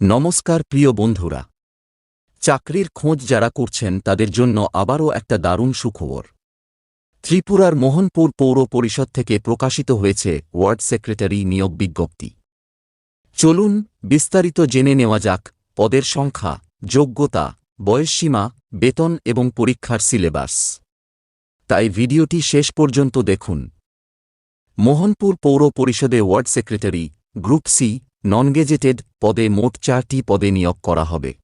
নমস্কার প্রিয় বন্ধুরা। চাকরির খোঁজ যারা করছেন তাদের জন্য আবারও একটা দারুণ সুখবর। ত্রিপুরার মোহনপুর পৌর পরিষদ থেকে প্রকাশিত হয়েছে ওয়ার্ড সেক্রেটারি নিয়োগ বিজ্ঞপ্তি। চলুন বিস্তারিত জেনে নেওয়া যাক পদের সংখ্যা, যোগ্যতা, বয়সসীমা, বেতন এবং পরীক্ষার সিলেবাস। তাই ভিডিওটি শেষ পর্যন্ত দেখুন। মোহনপুর পৌর পরিষদে ward secretary, group C non gazetted পদে মোট চারটি পদে নিয়োগ করা হবে।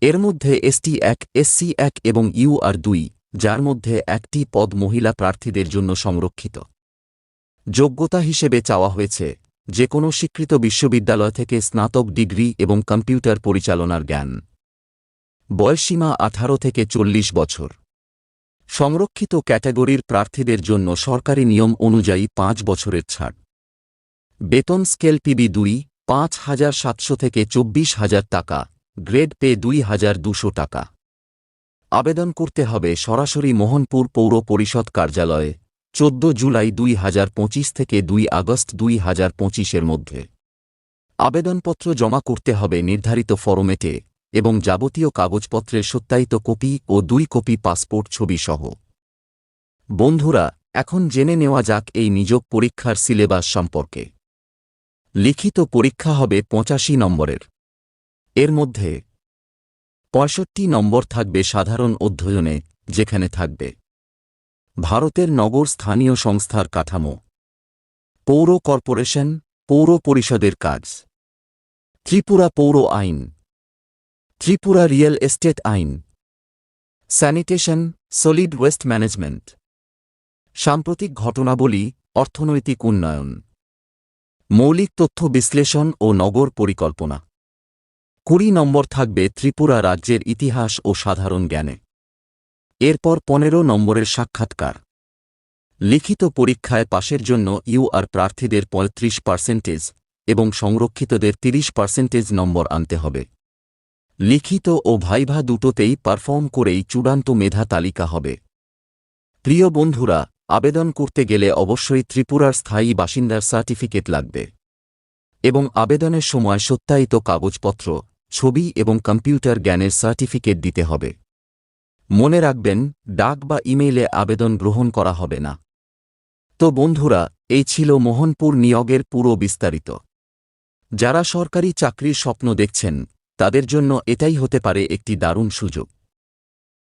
এর মধ্যে এসটি এক, এসসি এক এবং ইউ আর দুই, যার মধ্যে একটি পদ মহিলা প্রার্থীদের জন্য সংরক্ষিত। যোগ্যতা হিসেবে চাওয়া হয়েছে যে কোনো স্বীকৃত বিশ্ববিদ্যালয় থেকে স্নাতক ডিগ্রি এবং কম্পিউটার পরিচালনার জ্ঞান। বয়সসীমা আঠারো থেকে চল্লিশ বছর। সংরক্ষিত ক্যাটাগরির প্রার্থীদের জন্য সরকারি নিয়ম অনুযায়ী পাঁচ বছরের ছাড়। বেতন স্কেল পিবি দুই পাঁচ হাজার সাতশো থেকে চব্বিশ হাজার টাকা, গ্রেড পে দুই হাজার দুশো টাকা। আবেদন করতে হবে সরাসরি মোহনপুর পৌর পরিষদ কার্যালয়ে, চোদ্দ জুলাই দুই হাজার পঁচিশ থেকে দুই আগস্ট দুই হাজার পঁচিশের মধ্যে। আবেদনপত্র জমা করতে হবে নির্ধারিত ফরমেটে এবং যাবতীয় কাগজপত্রের সত্যায়িত কপি ও দুই কপি পাসপোর্ট ছবি সহ বন্ধুরা, এখন জেনে নেওয়া যাক এই নিযোগ পরীক্ষার সিলেবাস সম্পর্কে। লিখিত পরীক্ষা হবে পঁচাশি নম্বরের। এর মধ্যে পঁয়ষট্টি নম্বর থাকবে সাধারণ অধ্যয়নে, যেখানে থাকবে ভারতের নগর স্থানীয় সংস্থার কাঠামো, পৌর কর্পোরেশন, পৌর পরিষদের কাজ, ত্রিপুরা পৌর আইন, ত্রিপুরা রিয়েল এস্টেট আইন, স্যানিটেশন, সলিড ওয়েস্ট ম্যানেজমেন্ট, সাম্প্রতিক ঘটনাবলী, অর্থনৈতিক উন্নয়ন। মৌলিক তথ্য বিশ্লেষণ ও নগর পরিকল্পনা। কুড়ি নম্বর থাকবে ত্রিপুরা রাজ্যের ইতিহাস ও সাধারণ জ্ঞানে। এরপর পনেরো নম্বরের সাক্ষাৎকার। লিখিত পরীক্ষায় পাশের জন্য ইউ আর প্রার্থীদের পঁয়ত্রিশ পার্সেন্টেজ এবং সংরক্ষিতদের তিরিশ পার্সেন্টেজ নম্বর আনতে হবে। লিখিত ও ভাইভা দুটোতেই পারফর্ম করেই চূড়ান্ত মেধা তালিকা হবে। প্রিয় বন্ধুরা আবেদন করতে গেলে অবশ্যই ত্রিপুরার স্থায়ী বাসিন্দার সার্টিফিকেট লাগবে। এবং আবেদনের সময় সত্যায়িত কাগজপত্র, ছবি এবং কম্পিউটার জ্ঞানের সার্টিফিকেট দিতে হবে। মনে রাখবেন, ডাক বা ইমেইলে আবেদন গ্রহণ করা হবে না। তো বন্ধুরা, এই ছিল মোহনপুর নিয়োগের পুরো বিস্তারিত। যারা সরকারি চাকরির স্বপ্ন দেখছেন, তাদের জন্য এটাই হতে পারে একটি দারুণ সুযোগ।